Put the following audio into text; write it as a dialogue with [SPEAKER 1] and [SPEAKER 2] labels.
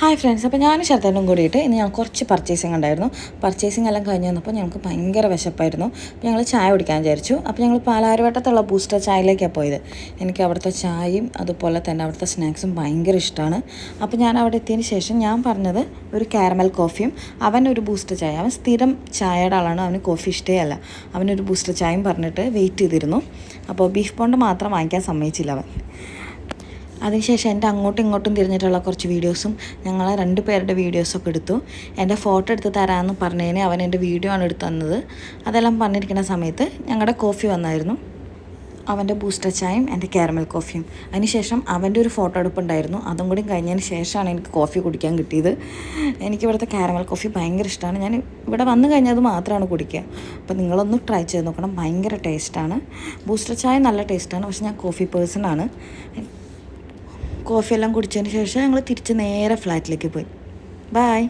[SPEAKER 1] Hi friends അപ്പോൾ ഞാനും ശരത്തേനും കൂടിയിട്ട് ഇന്ന് ഞങ്ങൾ കുറച്ച് പർച്ചേസിങ് ഉണ്ടായിരുന്നു. പർച്ചേസിങ് എല്ലാം കഴിഞ്ഞ് വന്നപ്പോൾ ഞങ്ങൾക്ക് ഭയങ്കര വിശപ്പായിരുന്നു. അപ്പോൾ ഞങ്ങൾ ചായ കുടിക്കാൻ വിചാരിച്ചു. അപ്പോൾ ഞങ്ങൾ പാലാരിവട്ടത്തുള്ള ബൂസ്റ്റർ ചായയിലേക്കാണ് പോയത്. എനിക്ക് അവിടുത്തെ ചായയും അതുപോലെ തന്നെ അവിടുത്തെ സ്നാക്സും ഭയങ്കര ഇഷ്ടമാണ്. അപ്പോൾ ഞാൻ അവിടെ എത്തിയതിന് ശേഷം ഞാൻ പറഞ്ഞത് ഒരു കാരമൽ കോഫിയും അവൻ ഒരു ബൂസ്റ്റർ ചായ അവൻ സ്ഥിരം ചായയുടെ ആളാണ് അവന് കോഫി ഇഷ്ടേ അല്ല അവനൊരു ബൂസ്റ്റർ ചായയും പറഞ്ഞിട്ട് വെയിറ്റ് ചെയ്തിരുന്നു. അപ്പോൾ ബീഫ് പോണ്ട് മാത്രം വാങ്ങിക്കാൻ സമ്മതിച്ചില്ല അവൻ. അതിനുശേഷം എന്റെ അങ്ങോട്ടും ഇങ്ങോട്ടും തിരിഞ്ഞിട്ടുള്ള കുറച്ച് വീഡിയോസും ഞങ്ങൾ രണ്ട് പേരുടെ വീഡിയോസൊക്കെ എടുത്തു. എന്റെ ഫോട്ടോ എടുത്ത് തരാമെന്ന് പറഞ്ഞതിന് അവൻ എന്റെ വീഡിയോ ആണ് എടുത്തു തന്നത്. അതെല്ലാം പറഞ്ഞിരിക്കുന്ന സമയത്ത് ഞങ്ങളുടെ കോഫി വന്നായിരുന്നു. അവന്റെ ബൂസ്റ്റർ ചായയും എന്റെ കാരമൽ കോഫിയും. അതിനുശേഷം അവന്റെ ഒരു ഫോട്ടോ എടുപ്പുണ്ടായിരുന്നു അതും കൂടി കഴിഞ്ഞതിന് ശേഷമാണ് എനിക്ക് കോഫി കുടിക്കാൻ കിട്ടിയത്. എനിക്ക് ഇവിടുത്തെ കാരമൽ കോഫി ഭയങ്കര ഇഷ്ടമാണ്. ഞാൻ ഇവിടെ വന്നു കഴിഞ്ഞാൽ അത് മാത്രമാണ് കുടിക്കുക. അപ്പോൾ നിങ്ങളൊന്ന് ട്രൈ ചെയ്ത് നോക്കണം. ഭയങ്കര ടേസ്റ്റാണ്. ബൂസ്റ്റർ ചായ നല്ല ടേസ്റ്റാണ്. പക്ഷെ ഞാൻ കോഫി പേഴ്സണാണ്. കോഫി എല്ലാം കുടിച്ചതിന് ശേഷം ഞങ്ങൾ തിരിച്ച് നേരെ ഫ്ലാറ്റിലേക്ക് പോയി. ബായ്